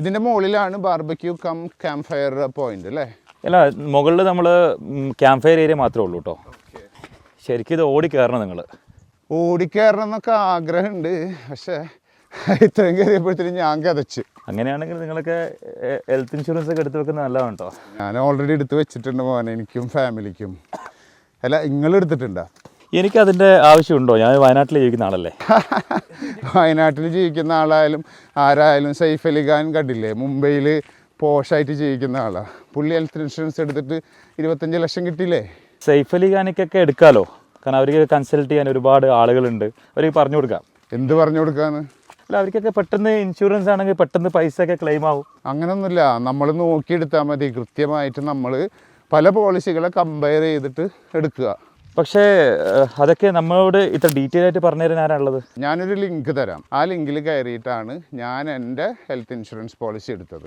ഇതിന്റെ മുകളിലാണ് barbecue cum camp fire point അല്ലേ? അല്ല മുകളിൽ നമ്മൾ ക്യാമ്പ് ഫയർ ഏരിയ മാത്രമേ ഉള്ളൂ കേട്ടോ ശരിക്കും ഇത് ഓടിക്കയറണം നിങ്ങൾ ഓടിക്കയറണം എന്നൊക്കെ ആഗ്രഹമുണ്ട്. പക്ഷേ ഇത്രയും കയറിയപ്പോഴത്തേക്ക് ഞാൻ കതച്ച് അങ്ങനെയാണെങ്കിൽ നിങ്ങളൊക്കെ ഹെൽത്ത് ഇൻഷുറൻസ് ഒക്കെ എടുത്ത് വെക്കുന്നത് നല്ലതാണ് കേട്ടോ ഞാൻ ഓൾറെഡി എടുത്ത് വെച്ചിട്ടുണ്ട് മോനെ എനിക്കും ഫാമിലിക്കും അല്ല നിങ്ങൾ എടുത്തിട്ടുണ്ടോ എനിക്കതിന്റെ ആവശ്യമുണ്ടോ? ഞാൻ വയനാട്ടിൽ ജീവിക്കുന്ന ആളല്ലേ? വയനാട്ടിൽ ജീവിക്കുന്ന ആളായാലും ആരായാലും സൈഫ് അലി ഖാൻ കണ്ടില്ലേ? മുംബൈയിൽ പോഷായിട്ട് ജീവിക്കുന്ന ആളാണ് പുള്ളി ഹെൽത്ത് ഇൻഷുറൻസ് എടുത്തിട്ട് ഇരുപത്തഞ്ച് ലക്ഷം കിട്ടിയില്ലേ? സൈഫ് അലി ഖാനിക്കൊക്കെ എടുക്കാമല്ലോ കാരണം അവർക്ക് കൺസൾട്ട് ചെയ്യാൻ ഒരുപാട് ആളുകളുണ്ട്. അവർക്ക് പറഞ്ഞു കൊടുക്കാം. എന്ത് പറഞ്ഞു കൊടുക്കാന്ന്? അല്ല അവർക്കൊക്കെ പെട്ടെന്ന് ഇൻഷുറൻസ് ആണെങ്കിൽ പെട്ടെന്ന് പൈസ ഒക്കെ ക്ലെയിം ആവും. അങ്ങനൊന്നുമില്ല. നമ്മൾ നോക്കിയെടുത്താൽ മതി. കൃത്യമായിട്ട് നമ്മൾ പല പോളിസികളെ കമ്പയർ ചെയ്തിട്ട് എടുക്കുക. പക്ഷേ അതൊക്കെ നമ്മളോട് ഇത്ര ഡീറ്റെയിൽ ആയിട്ട് പറഞ്ഞു തരാൻ ആരാണുള്ളത്? ഞാനൊരു ലിങ്ക് തരാം. ആ ലിങ്കിൽ കയറിയിട്ടാണ് ഞാൻ എന്റെ ഹെൽത്ത് ഇൻഷുറൻസ് പോളിസി എടുത്തത്.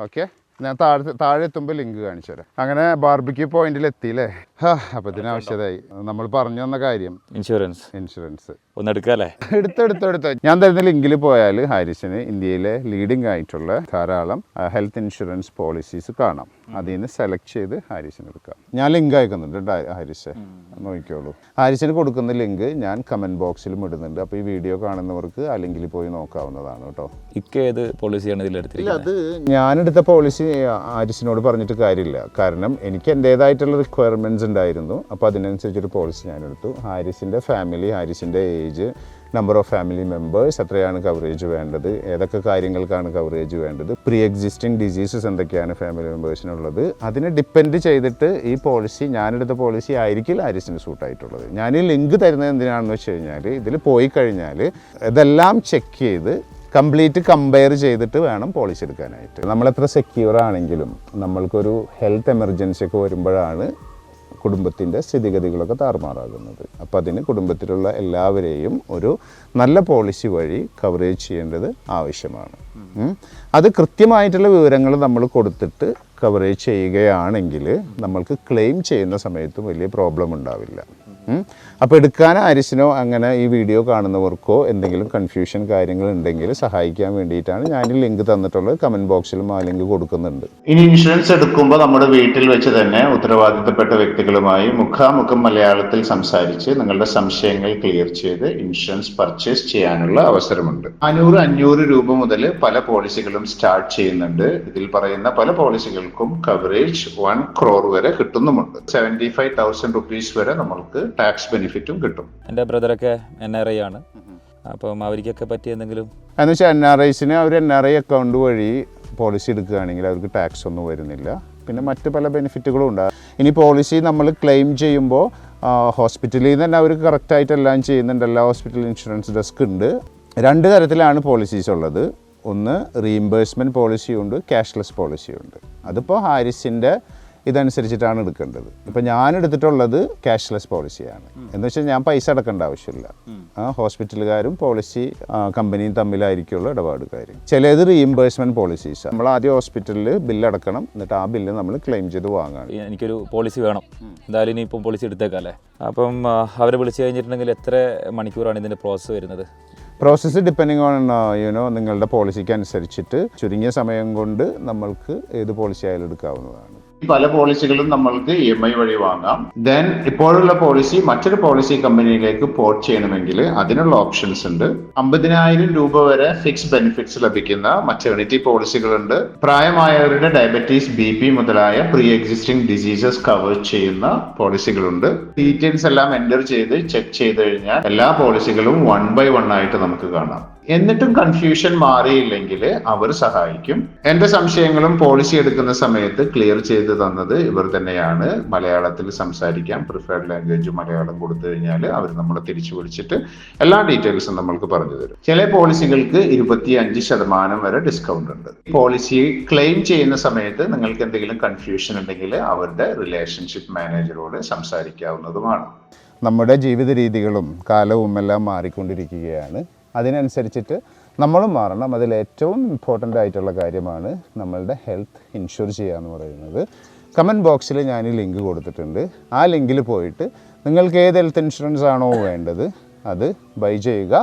ഓക്കെ ഞാൻ താഴെ താഴെ എത്തുമ്പോൾ ലിങ്ക് കാണിച്ചു തരാം അങ്ങനെ ബാർബിക്യൂ പോയിന്റിൽ എത്തിയില്ലേ ഹാ അപ്പോൾ ഇതിന് ആവശ്യതായി. നമ്മൾ പറഞ്ഞു തന്ന കാര്യം. ഇൻഷുറൻസ് ഇൻഷുറൻസ് ഒന്ന് എടുക്കാല്ലേ എടുത്ത് എടുത്ത് എടുത്ത്. ഞാൻ തരുന്ന ലിങ്കിൽ പോയാൽ ഹാരിസിന് ഇന്ത്യയിലെ ലീഡിംഗ് ആയിട്ടുള്ള ധാരാളം ഹെൽത്ത് ഇൻഷുറൻസ് പോളിസീസ് കാണാം. അതിൽ നിന്ന് സെലക്ട് ചെയ്ത് ഹാരിസിന് എടുക്കാം. ഞാൻ ലിങ്ക് അയക്കുന്നുണ്ട് ഹാരിസ്. നോക്കിക്കോളൂ. ഹാരിസിന് കൊടുക്കുന്ന ലിങ്ക് ഞാൻ കമന്റ് ബോക്സിലും ഇടുന്നുണ്ട്. അപ്പോൾ ഈ വീഡിയോ കാണുന്നവർക്ക് ആ ലിങ്കിൽ പോയി നോക്കാവുന്നതാണ് കേട്ടോ ഇക്കേത് പോളിസിയാണ് എടുത്തിരിക്കുന്നത് അത് ഞാനെടുത്ത പോളിസി ഹാരിസിനോട് പറഞ്ഞിട്ട് കാര്യമില്ല. കാരണം എനിക്ക് എന്റേതായിട്ടുള്ള റിക്വയർമെന്റ്സ് ഉണ്ടായിരുന്നു. അപ്പോൾ അതിനനുസരിച്ചൊരു പോളിസി ഞാൻ എടുത്തു ഹാരിസിന്റെ family ഹാരിസിന്റെ age number of family members എത്രയാണ് കവറേജ് വേണ്ടത്. ഏതൊക്കെ കാര്യങ്ങൾക്കാണ് കവറേജ് വേണ്ടത്? പ്രീ എക്സിസ്റ്റിംഗ് ഡിസീസസ് എന്തൊക്കെയാണ് ഫാമിലി മെമ്പേഴ്സിനുള്ളത് അതിനെ ഡിപ്പെൻഡ് ചെയ്തിട്ട് ഈ പോളിസി ഞാനെടുത്ത പോളിസി ആയിരിക്കില്ല ഹാരിസിന് സൂട്ടായിട്ടുള്ളത് ഞാൻ ഈ ലിങ്ക് തരുന്നത് എന്തിനാണെന്ന് വെച്ച് കഴിഞ്ഞാൽ ഇതിൽ പോയി കഴിഞ്ഞാൽ ഇതെല്ലാം ചെക്ക് ചെയ്ത് കംപ്ലീറ്റ് കമ്പയർ ചെയ്തിട്ട് വേണം പോളിസി എടുക്കാനായിട്ട്. നമ്മളെത്ര സെക്യൂർ ആണെങ്കിലും നമ്മൾക്കൊരു ഹെൽത്ത് എമർജൻസി ഒക്കെ വരുമ്പോഴാണ് കുടുംബത്തിന്റെ സ്ഥിതിഗതികളൊക്കെ താറുമാറാകുന്നത്. അപ്പം അതിന് കുടുംബത്തിലുള്ള എല്ലാവരെയും ഒരു നല്ല പോളിസി വഴി കവറേജ് ചെയ്യേണ്ടത് ആവശ്യമാണ്. അത് കൃത്യമായിട്ടുള്ള വിവരങ്ങൾ നമ്മൾ കൊടുത്തിട്ട് കവറേജ് ചെയ്യുകയാണെങ്കിൽ നമ്മൾക്ക് ക്ലെയിം ചെയ്യുന്ന സമയത്തും വലിയ പ്രോബ്ലം ഉണ്ടാവില്ല. അപ്പോൾ എടുക്കാൻ അരിശിനോ അങ്ങനെ ഈ വീഡിയോ കാണുന്നവർക്കോ എന്തെങ്കിലും കൺഫ്യൂഷൻ കാര്യങ്ങൾ ഉണ്ടെങ്കിൽ സഹായിക്കാൻ വേണ്ടിയിട്ടാണ് ഞാൻ ലിങ്ക് തന്നിട്ടുള്ളത്. കമന്റ് ബോക്സിലും ആ ലിങ്ക് കൊടുക്കുന്നുണ്ട്. ഇനി ഇൻഷുറൻസ് എടുക്കുമ്പോൾ നമ്മുടെ വീട്ടിൽ വെച്ച് തന്നെ ഉത്തരവാദിത്തപ്പെട്ട വ്യക്തികളുമായി മുഖാമുഖം മലയാളത്തിൽ സംസാരിച്ച് നിങ്ങളുടെ സംശയങ്ങൾ ക്ലിയർ ചെയ്ത് ഇൻഷുറൻസ് പർച്ചേസ് ചെയ്യാനുള്ള അവസരമുണ്ട്. അഞ്ഞൂറ് അഞ്ഞൂറ് രൂപ മുതൽ പല പോളിസികളും സ്റ്റാർട്ട് ചെയ്യുന്നുണ്ട്. ഇതിൽ പറയുന്ന പല പോളിസികൾക്കും കവറേജ് വൺ ക്രോർ വരെ കിട്ടുന്നുമുണ്ട്. സെവന്റി ഫൈവ് തൗസൻഡ് റുപ്പീസ് വരെ നമ്മൾക്ക് ടാക്സ് ബെനിഫിറ്റും കിട്ടും. എന്റെ ബ്രദറൊക്കെ എൻ ആർ ഐ ആണ്. അപ്പം അവർക്കൊക്കെ പറ്റിയ എന്തെങ്കിലും? എന്ന് വെച്ചാൽ എൻ ആർ ഐസിന് അവർ എൻ ആർ ഐ അക്കൗണ്ട് വഴി പോളിസി എടുക്കുകയാണെങ്കിൽ അവർക്ക് ടാക്സ് ഒന്നും വരുന്നില്ല. പിന്നെ മറ്റ് പല ബെനിഫിറ്റുകളും ഉണ്ട്. ഇനി പോളിസി നമ്മൾ ക്ലെയിം ചെയ്യുമ്പോൾ ഹോസ്പിറ്റലിൽ നിന്ന് തന്നെ അവർ കറക്റ്റായിട്ട് എല്ലാം ചെയ്യുന്നുണ്ട്. എല്ലാ ഹോസ്പിറ്റൽ ഇൻഷുറൻസ് ഡെസ്ക് ഉണ്ട്. രണ്ട് തരത്തിലാണ് പോളിസീസ് ഉള്ളത്. ഒന്ന് റീഇംബേഴ്സ്മെന്റ് പോളിസിയുണ്ട് ക്യാഷ്ലെസ് പോളിസിയുണ്ട് അതിപ്പോൾ ഹാരിസിന്റെ ഇതനുസരിച്ചിട്ടാണ് എടുക്കേണ്ടത്. ഇപ്പം ഞാൻ എടുത്തിട്ടുള്ളത് ക്യാഷ്ലെസ് പോളിസിയാണ് എന്ന് വെച്ചാൽ ഞാൻ പൈസ അടക്കേണ്ട ആവശ്യമില്ല. ആ ഹോസ്പിറ്റലുകാരും പോളിസി കമ്പനിയും തമ്മിലായിരിക്കുള്ള ഇടപാടുകാർ ചിലത് റീഇംബേഴ്സ്മെന്റ് പോളിസീസ് നമ്മൾ ആദ്യം ഹോസ്പിറ്റലിൽ ബില്ല് അടക്കണം. എന്നിട്ട് ആ ബില്ല് നമ്മൾ ക്ലെയിം ചെയ്ത് വാങ്ങണം. എനിക്കൊരു പോളിസി വേണം. എന്തായാലും ഇനി ഇപ്പം പോളിസി എടുത്തേക്കല്ലേ? അപ്പം അവരെ വിളിച്ചു കഴിഞ്ഞിട്ടുണ്ടെങ്കിൽ എത്ര മണിക്കൂറാണ് ഇതിന്റെ പ്രോസസ്സ് വരുന്നത്? പ്രോസസ്സ് ഡിപ്പെൻഡിങ് ഓൺ യുനോ നിങ്ങളുടെ പോളിസിക്ക് അനുസരിച്ചിട്ട് ചുരുങ്ങിയ സമയം കൊണ്ട് നമ്മൾക്ക് ഏത് പോളിസി ആയാലും എടുക്കാവുന്നതാണ്. പല പോളിസികളും നമ്മൾക്ക് ഇ എം ഐ വഴി വാങ്ങാം. ദെൻ ഇപ്പോഴുള്ള പോളിസി മറ്റൊരു പോളിസി കമ്പനിയിലേക്ക് പോർട്ട് ചെയ്യണമെങ്കിൽ അതിനുള്ള ഓപ്ഷൻസ് ഉണ്ട്. അമ്പതിനായിരം രൂപ വരെ ഫിക്സ് ബെനിഫിറ്റ്സ് ലഭിക്കുന്ന മറ്റേണിറ്റി പോളിസികളുണ്ട് പ്രായമായവരുടെ ഡയബറ്റീസ് ബി പി മുതലായ പ്രീ എക്സിസ്റ്റിംഗ് ഡിസീസസ് കവർ ചെയ്യുന്ന പോളിസികളുണ്ട് ഡീറ്റെയിൽസ് എല്ലാം എന്റർ ചെയ്ത് ചെക്ക് ചെയ്ത് കഴിഞ്ഞാൽ എല്ലാ പോളിസികളും വൺ ബൈ വൺ ആയിട്ട് നമുക്ക് കാണാം. എന്നിട്ടും കൺഫ്യൂഷൻ മാറിയില്ലെങ്കിൽ അവർ സഹായിക്കും. എന്റെ സംശയങ്ങളും പോളിസി എടുക്കുന്ന സമയത്ത് ക്ലിയർ ചെയ്ത് തന്നത് ഇവർ തന്നെയാണ്. മലയാളത്തിൽ സംസാരിക്കാൻ പ്രിഫേർഡ് ലാംഗ്വേജ് മലയാളം കൊടുത്തു കഴിഞ്ഞാൽ അവർ നമ്മളെ തിരിച്ചു വിളിച്ചിട്ട് എല്ലാ ഡീറ്റെയിൽസും നമ്മൾക്ക് പറഞ്ഞു തരും. ചില പോളിസികൾക്ക് ഇരുപത്തി അഞ്ച് ശതമാനം വരെ ഡിസ്കൗണ്ട് ഉണ്ട്. പോളിസി ക്ലെയിം ചെയ്യുന്ന സമയത്ത് നിങ്ങൾക്ക് എന്തെങ്കിലും കൺഫ്യൂഷൻ ഉണ്ടെങ്കിൽ അവരുടെ റിലേഷൻഷിപ്പ് മാനേജറോട് സംസാരിക്കാവുന്നതുമാണ്. നമ്മുടെ ജീവിത രീതികളും കാലവും എല്ലാം മാറിക്കൊണ്ടിരിക്കുകയാണ്. അതിനനുസരിച്ചിട്ട് നമ്മളും മാറണം. അതിൽ ഏറ്റവും ഇമ്പോർട്ടന്റ് ആയിട്ടുള്ള കാര്യമാണ് നമ്മളുടെ ഹെൽത്ത് ഇൻഷുർ ചെയ്യുക എന്ന് പറയുന്നത്. കമന്റ് ബോക്സിൽ ഞാൻ ഈ ലിങ്ക് കൊടുത്തിട്ടുണ്ട്. ആ ലിങ്കിൽ പോയിട്ട് നിങ്ങൾക്ക് ഏത് ഹെൽത്ത് ഇൻഷുറൻസ് ആണോ വേണ്ടത് അത് ബൈ ചെയ്യുക.